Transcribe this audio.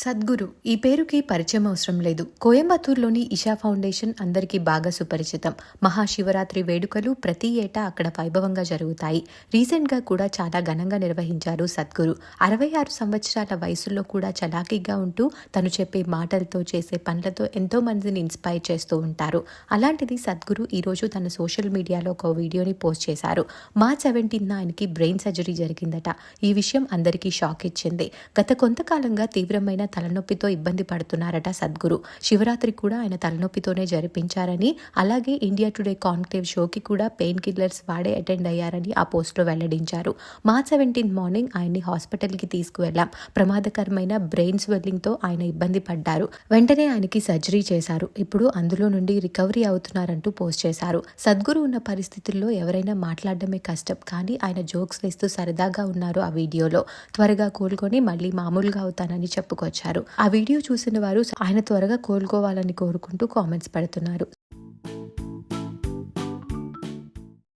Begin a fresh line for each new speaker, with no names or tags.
సద్గురు ఈ పేరుకి పరిచయం అవసరం లేదు. కోయంబత్తూరులోని ఇషా ఫౌండేషన్ అందరికీ బాగా సుపరిచితం. మహాశివరాత్రి వేడుకలు ప్రతి ఏటా అక్కడ వైభవంగా జరుగుతాయి. రీసెంట్గా కూడా చాలా ఘనంగా నిర్వహించారు సద్గురు. అరవై ఆరు సంవత్సరాల వయసులో కూడా చలాకీగా ఉంటూ తను చెప్పే మాటలతో చేసే పనులతో ఎంతో మందిని ఇన్స్పైర్ చేస్తూ ఉంటారు. అలాంటిది సద్గురు ఈరోజు తన సోషల్ మీడియాలో ఒక వీడియోని పోస్ట్ చేశారు. మార్చ్ సెవెంటీన్ ఆయనకి బ్రెయిన్ సర్జరీ జరిగిందట. ఈ విషయం అందరికీ షాక్ ఇచ్చింది. గత కొంతకాలంగా తీవ్రమైన తలనొప్పితో ఇబ్బంది పడుతున్నారట సద్గురు. శివరాత్రి కూడా ఆయన తలనొప్పితోనే జరిపించారని అలాగే ఇండియా టుడే కాన్క్లేవ్ షోకి కూడా పెయిన్ కిల్లర్స్ వాడే అటెండ్ అయ్యారని ఆ పోస్ట్లో వెల్లడించారు. మార్చ్ సెవెంటీన్ మార్నింగ్ ఆయన్ని హాస్పిటల్కి తీసుకువెళ్ళాం. ప్రమాదకరమైన బ్రెయిన్ స్వెల్లింగ్తో ఆయన ఇబ్బంది పడ్డారు. వెంటనే ఆయనకి సర్జరీ చేశారు. ఇప్పుడు అందులో నుండి రికవరీ అవుతున్నారంటూ పోస్ట్ చేశారు. సద్గురు ఉన్న పరిస్థితుల్లో ఎవరైనా మాట్లాడడమే కష్టం కానీ ఆయన జోక్స్ వేస్తూ సరదాగా ఉన్నారు ఆ వీడియోలో. త్వరగా కోలుకొని మళ్ళీ మామూలుగా అవుతానని చెప్పుకొచ్చారు. ఆ వీడియో చూసిన వారు ఆయన త్వరగా కోలుకోవాలని కోరుకుంటూ కామెంట్స్ పెడుతున్నారు.